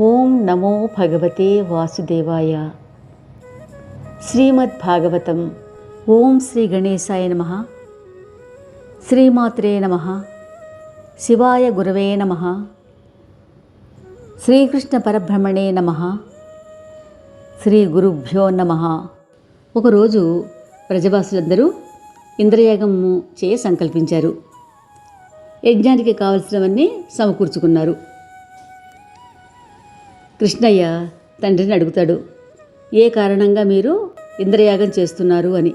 ఓం నమో భగవతే వాసుదేవాయ. శ్రీమద్ భాగవతం. ఓం శ్రీ గణేశాయ నమ. శ్రీమాత్రే నమ. శివాయ గురవే నమ. శ్రీకృష్ణ పరబ్రహ్మణే నమ. శ్రీ గురుభ్యో నమ. ఒకరోజు ప్రజవాసులందరూ ఇంద్రయాగము చేయ సంకల్పించారు. యజ్ఞానికి కావలసినవన్నీ సమకూర్చుకున్నారు. కృష్ణయ్య తండ్రిని అడుగుతాడు ఏ కారణంగా మీరు ఇంద్రయాగం చేస్తున్నారు? అని.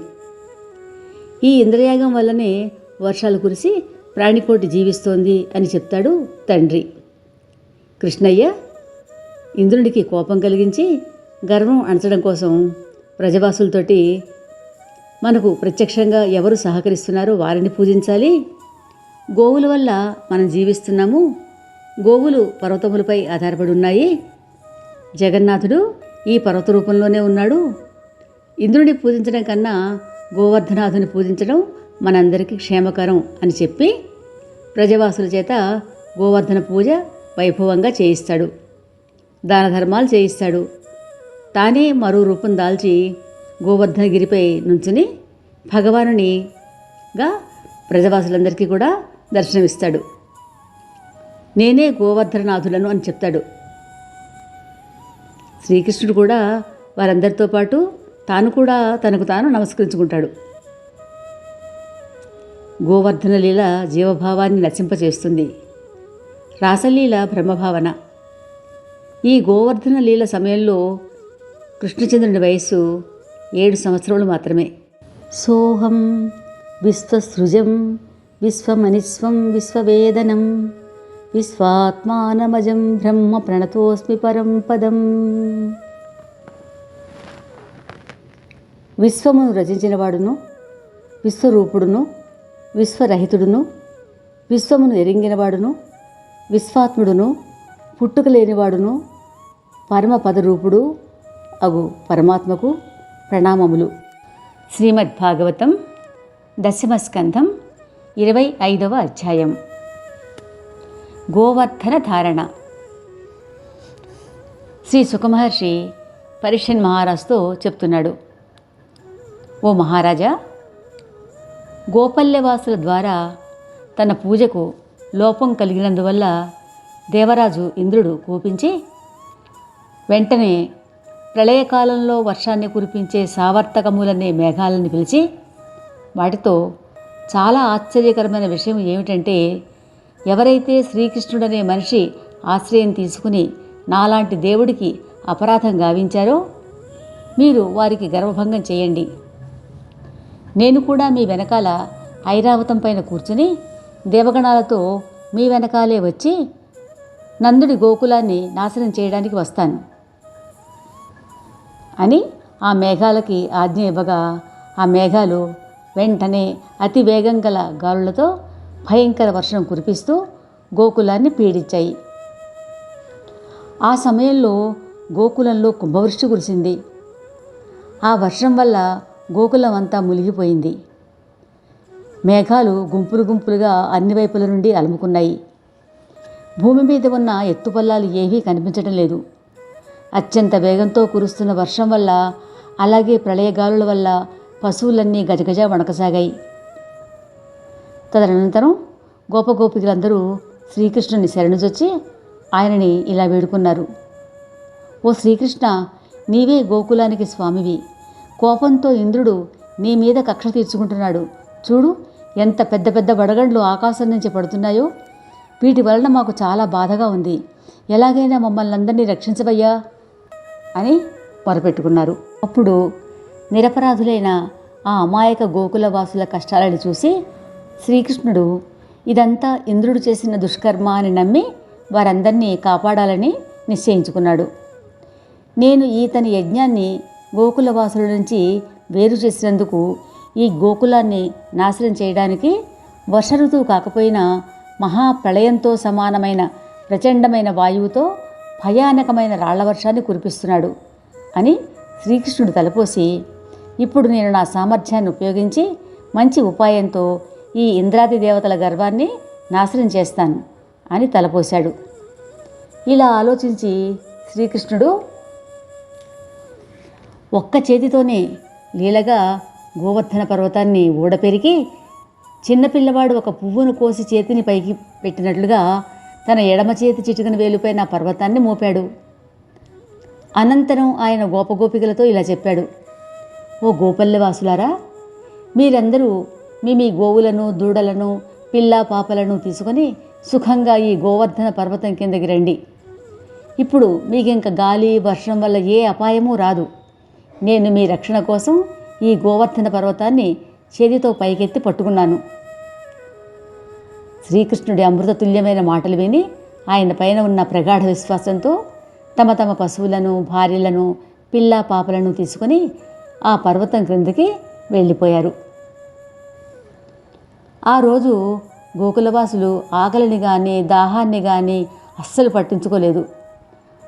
ఈ ఇంద్రయాగం వల్లనే వర్షాలు కురిసి ప్రాణికోటి జీవిస్తోంది అని చెప్తాడు తండ్రి. కృష్ణయ్య ఇంద్రుడికి కోపం కలిగించి గర్వం అణచడం కోసం ప్రజవాసులతోటి మనకు ప్రత్యక్షంగా ఎవరు సహకరిస్తున్నారో వారిని పూజించాలి. గోవుల వల్ల మనం జీవిస్తున్నాము. గోవులు పర్వతములపై ఆధారపడి ఉన్నాయి. జగన్నాథుడు ఈ పర్వత రూపంలోనే ఉన్నాడు. ఇంద్రుడిని పూజించడం కన్నా గోవర్ధనాథుని పూజించడం మనందరికీ క్షేమకరం అని చెప్పి ప్రజవాసుల చేత గోవర్ధన పూజ వైభవంగా చేయిస్తాడు. దాన ధర్మాలు చేయిస్తాడు. తానే మరో రూపం దాల్చి గోవర్ధనగిరిపై నుంచుని భగవానునిగా ప్రజవాసులందరికీ కూడా దర్శనమిస్తాడు. నేనే గోవర్ధననాథులను అని చెప్తాడు. శ్రీకృష్ణుడు కూడా వారందరితో పాటు తాను కూడా తనకు తాను నమస్కరించుకుంటాడు. గోవర్ధన లీల జీవభావాన్ని నశింపచేస్తుంది. రాసలీల బ్రహ్మభావన. ఈ గోవర్ధన లీల సమయంలో కృష్ణచంద్రుని వయస్సు ఏడు సంవత్సరములు మాత్రమే. సోహం విశ్వసృజం విశ్వమనిస్వం విశ్వవేదనం విశ్వాత్మానమజం బ్రహ్మ ప్రణతోస్మి పరం పదం. విశ్వమును రచించినవాడును విశ్వరూపుడును విశ్వరహితుడును విశ్వమును ఎరింగినవాడును విశ్వాత్ముడును పుట్టుక లేనివాడును పరమపదరూపుడు అగు పరమాత్మకు ప్రణామములు. శ్రీమద్భాగవతం దశమస్కంధం ఇరవై ఐదవ అధ్యాయం. గోవర్ధన ధారణ. శ్రీ సుఖమహర్షి పరిషన్ మహారాజుతో చెప్తున్నాడు. ఓ మహారాజా గోపల్యవాసుల ద్వారా తన పూజకు లోపం కలిగినందువల్ల దేవరాజు ఇంద్రుడు కోపించి వెంటనే ప్రళయకాలంలో వర్షాన్ని కురిపించే సావర్తకములనే మేఘాలను పిలిచి వాటితో చాలా ఆశ్చర్యకరమైన విషయం ఏమిటంటే ఎవరైతే శ్రీకృష్ణుడనే మనిషి ఆశ్రయం తీసుకుని నాలాంటి దేవుడికి అపరాధం గావించారో మీరు వారికి గర్వభంగం చేయండి. నేను కూడా మీ వెనకాల ఐరావతం పైన కూర్చుని దేవగణాలతో మీ వెనకాలే వచ్చి నందుడి గోకులాన్ని నాశనం చేయడానికి వస్తాను. అని ఆ మేఘాలకి ఆజ్ఞ ఇవ్వగా ఆ మేఘాలు వెంటనే అతి వేగం గల గాలులతో భయంకర వర్షం కురిపిస్తూ గోకులాన్ని పీడించాయి. ఆ సమయంలో గోకులంలో కుంభవృష్టి కురిసింది. ఆ వర్షం వల్ల గోకులం అంతా మునిగిపోయింది. మేఘాలు గుంపులు గుంపులుగా అన్ని వైపుల నుండి అలుముకున్నాయి. భూమి మీద ఉన్న ఎత్తుపల్లాలు ఏవీ కనిపించడం లేదు. అత్యంత వేగంతో కురుస్తున్న వర్షం వల్ల అలాగే ప్రళయగాలుల వల్ల పశువులన్నీ గజగజ వణకసాగాయి. తదనంతరం గోపగోపికలందరూ శ్రీకృష్ణుని శరణుజొచ్చి ఆయనని ఇలా వేడుకున్నారు. ఓ శ్రీకృష్ణ నీవే గోకులానికి స్వామివి. కోపంతో ఇంద్రుడు నీ మీద కక్ష తీర్చుకుంటున్నాడు. చూడు ఎంత పెద్ద పెద్ద వడగండ్లు ఆకాశం నుంచి పడుతున్నాయో. వీటి వలన మాకు చాలా బాధగా ఉంది. ఎలాగైనా మమ్మల్ని అందరినీ రక్షించవయ్యా అని మొరపెట్టుకున్నారు. అప్పుడు నిరపరాధులైన ఆ అమాయక గోకుల వాసుల కష్టాలను చూసి శ్రీకృష్ణుడు ఇదంతా ఇంద్రుడు చేసిన దుష్కర్మ అని నమ్మి వారందరినీ కాపాడాలని నిశ్చయించుకున్నాడు. నేను ఈతని యజ్ఞాన్ని గోకులవాసుల నుంచి వేరు చేసినందుకు ఈ గోకులాన్ని నాశనం చేయడానికి వర్ష ఋతువు కాకపోయినా మహాప్రళయంతో సమానమైన ప్రచండమైన వాయువుతో భయానకమైన రాళ్ళవర్షాన్ని కురిపిస్తున్నాడు అని శ్రీకృష్ణుడు తలపోసి ఇప్పుడు నేను నా సామర్థ్యాన్ని ఉపయోగించి మంచి ఉపాయంతో ఈ ఇంద్రాది దేవతల గర్వాన్ని నాశనం చేస్తాను అని తలపోశాడు. ఇలా ఆలోచించి శ్రీకృష్ణుడు ఒక్క చేతితోనే లీలగా గోవర్ధన పర్వతాన్ని ఊడపెరిగి చిన్నపిల్లవాడు ఒక పువ్వును కోసి చేతిని పైకి పెట్టినట్లుగా తన ఎడమ చేతి చిటికన వేలుపైన పర్వతాన్ని మోపాడు. అనంతరం ఆయన గోపగోపికలతో ఇలా చెప్పాడు ఓ గోపల్లెవాసులారా మీరందరూ మీ మీ గోవులను దూడలను పిల్ల పాపలను తీసుకొని సుఖంగా ఈ గోవర్ధన పర్వతం కిందకి రండి. ఇప్పుడు మీకు ఇంక గాలి వర్షం వల్ల ఏ అపాయమూ రాదు. నేను మీ రక్షణ కోసం ఈ గోవర్ధన పర్వతాన్ని చేతితో పైకెత్తి పట్టుకున్నాను. శ్రీకృష్ణుడి అమృతతుల్యమైన మాటలు విని ఆయన పైన ఉన్న ప్రగాఢ విశ్వాసంతో తమ తమ పశువులను భార్యలను పిల్ల పాపలను తీసుకొని ఆ పర్వతం క్రిందకి వెళ్ళిపోయారు. ఆ రోజు గోకులవాసులు ఆకలిని కానీ దాహాన్ని కానీ అస్సలు పట్టించుకోలేదు.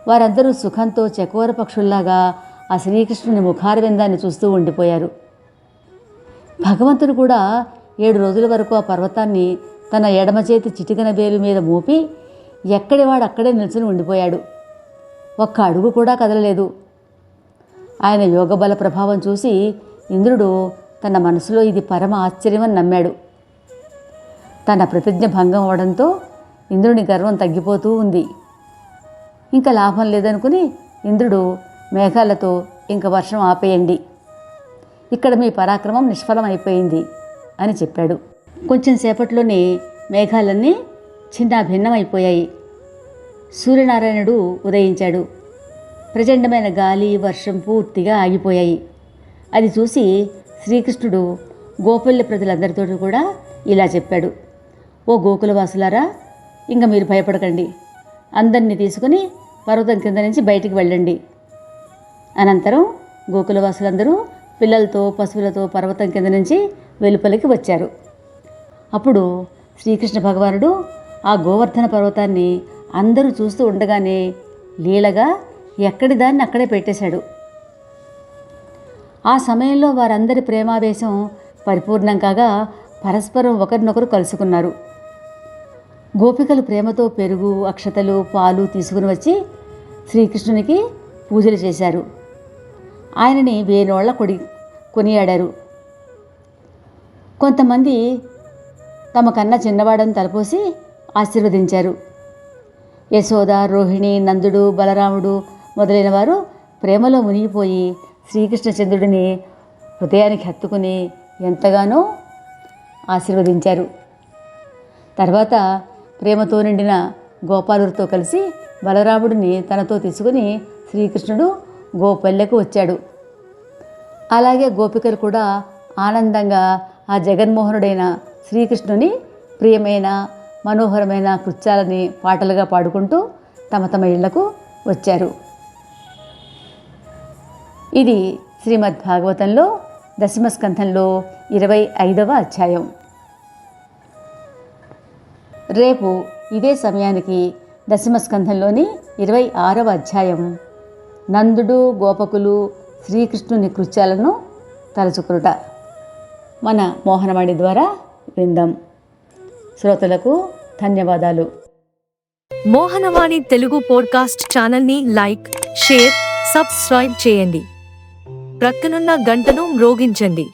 వారందరూ సుఖంతో చకోర పక్షుల్లాగా ఆ శ్రీకృష్ణుని ముఖారవిందాన్ని చూస్తూ ఉండిపోయారు. భగవంతుడు కూడా ఏడు రోజుల వరకు ఆ పర్వతాన్ని తన ఎడమ చేతి చిటికన వేలు మీద మోపి ఎక్కడివాడు అక్కడే నిల్చుని ఉండిపోయాడు. ఒక్క అడుగు కూడా కదలలేదు. ఆయన యోగబల ప్రభావం చూసి ఇంద్రుడు తన మనసులో ఇది పరమ ఆశ్చర్యమని నమ్మాడు. తన ప్రతిజ్ఞ భంగం అవడంతో ఇంద్రుని గర్వం తగ్గిపోతూ ఉంది. ఇంకా లాభం లేదనుకుని ఇంద్రుడు మేఘాలతో ఇంక వర్షం ఆపేయండి. ఇక్కడ మీ పరాక్రమం నిష్ఫలం అయిపోయింది అని చెప్పాడు. కొంచెం సేపట్లోనే మేఘాలన్నీ చిన్న భిన్నమైపోయాయి సూర్యనారాయణుడు ఉదయించాడు. ప్రచండమైన గాలి వర్షం పూర్తిగా ఆగిపోయాయి. అది చూసి శ్రీకృష్ణుడు గోపల్లి ప్రజలందరితో కూడా ఇలా చెప్పాడు. ఓ గోకులవాసులారా ఇంకా మీరు భయపడకండి. అందరినీ తీసుకుని పర్వతం కింద నుంచి బయటికి వెళ్ళండి. అనంతరం గోకులవాసులందరూ పిల్లలతో పశువులతో పర్వతం కింద నుంచి వెలుపలికి వచ్చారు. అప్పుడు శ్రీకృష్ణ భగవానుడు ఆ గోవర్ధన పర్వతాన్ని అందరూ చూస్తూ ఉండగానే లీలగా ఎక్కడి దాన్ని అక్కడే పెట్టేశాడు. ఆ సమయంలో వారందరి ప్రేమావేశం పరిపూర్ణం కాగా పరస్పరం ఒకరినొకరు కలుసుకున్నారు. గోపికలు ప్రేమతో పెరుగు అక్షతలు పాలు తీసుకుని వచ్చి శ్రీకృష్ణునికి పూజలు చేశారు. ఆయనని వేనోళ్ళ కొడి కొనియాడారు. కొంతమంది తమ కన్నా చిన్నవాడని తలపోసి ఆశీర్వదించారు. యశోద రోహిణి నందుడు బలరాముడు మొదలైన వారు ప్రేమలో మునిగిపోయి శ్రీకృష్ణచంద్రుడిని హృదయానికి హత్తుకుని ఎంతగానో ఆశీర్వదించారు. తర్వాత ప్రేమతో నిండిన గోపాలుడితో కలిసి బలరాముడిని తనతో తీసుకుని శ్రీకృష్ణుడు గోపల్లెకు వచ్చాడు. అలాగే గోపికలు కూడా ఆనందంగా ఆ జగన్మోహనుడైన శ్రీకృష్ణుని ప్రియమైన మనోహరమైన కృత్యాలని పాటలుగా పాడుకుంటూ తమ తమ ఇళ్ళకు వచ్చారు. ఇది శ్రీమద్భాగవతంలో దశమస్కంధంలో ఇరవై ఐదవ అధ్యాయం. రేపు ఇదే సమయానికి దశమస్కంధంలోని ఇరవై ఆరవ అధ్యాయం. నందుడు గోపకులు శ్రీకృష్ణుని కృత్యాలను తలచుకురుట మన మోహనవాణి ద్వారా విందాం. శ్రోతలకు ధన్యవాదాలు. మోహనవాణి తెలుగు పోడ్కాస్ట్ ఛానల్ని లైక్ షేర్ సబ్స్క్రైబ్ చేయండి. ప్రక్కనున్న గంటను మ్రోగించండి.